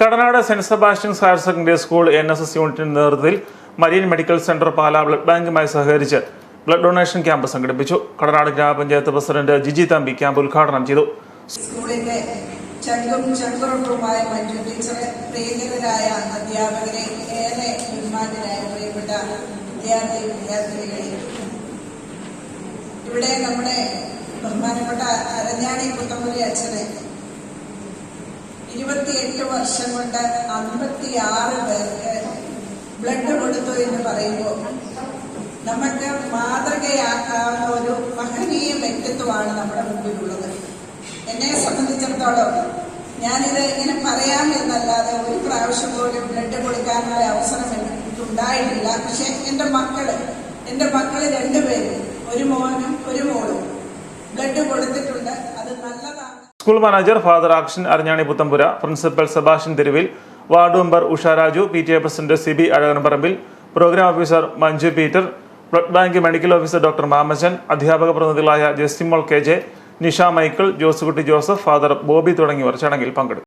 Kadanad saint Sebastian higher secondary school N S S യൂണിറ്റിന്റെ നേതൃത്വത്തിൽ Marian medical centre Pala blood ബാങ്കുമായി സഹകരിച്ച് blood donation camp സംഘടിപ്പിച്ചു. കടനാട് ഗ്രാമപഞ്ചായത്ത് പ്രസിഡന്റ് ജിജി തമ്പി ക്യാമ്പ് ഉദ്ഘാടനം ചെയ്തു. ഏറെ വിദ്യാർത്ഥി ഇവിടെ നമ്മുടെ ബഹുമാനപ്പെട്ട അരഞ്ഞാണി പുത്തമ്പുരി അച്ഛനെ വർഷം കൊണ്ട് അമ്പത്തിയാറ് പേർക്ക് ബ്ലഡ് കൊടുത്തു എന്ന് പറയുമ്പോൾ നമുക്ക് മാതൃകയാക്കാവുന്ന ഒരു മഹനീയ വ്യക്തിത്വമാണ് നമ്മുടെ മുമ്പിലുള്ളത്. എന്നെ സംബന്ധിച്ചിടത്തോളം ഞാനിത് ഇങ്ങനെ പറയാം എന്നല്ലാതെ ഒരു പ്രാവശ്യം പോലും ബ്ലഡ് കൊടുക്കാനുള്ള അവസരം എനിക്കുണ്ടായിട്ടില്ല. പക്ഷെ എന്റെ മക്കൾ എന്റെ മക്കൾ രണ്ടുപേരും ഒരു മോനും ഒരു മോളും school manager father action Aranjani Puthampura principal Sebastian Theruvil ward member Usha Raju P T A president C B Azhakanparambil programme officer Manju Peter blood bank medical officer doctor Mamachan അധ്യാപക പ്രതിനിധികളായ Justimol K J Nisha Michael Josukutty Joseph father Bobby തുടങ്ങിയവർ ചടങ്ങിൽ പങ്കെടുത്തു.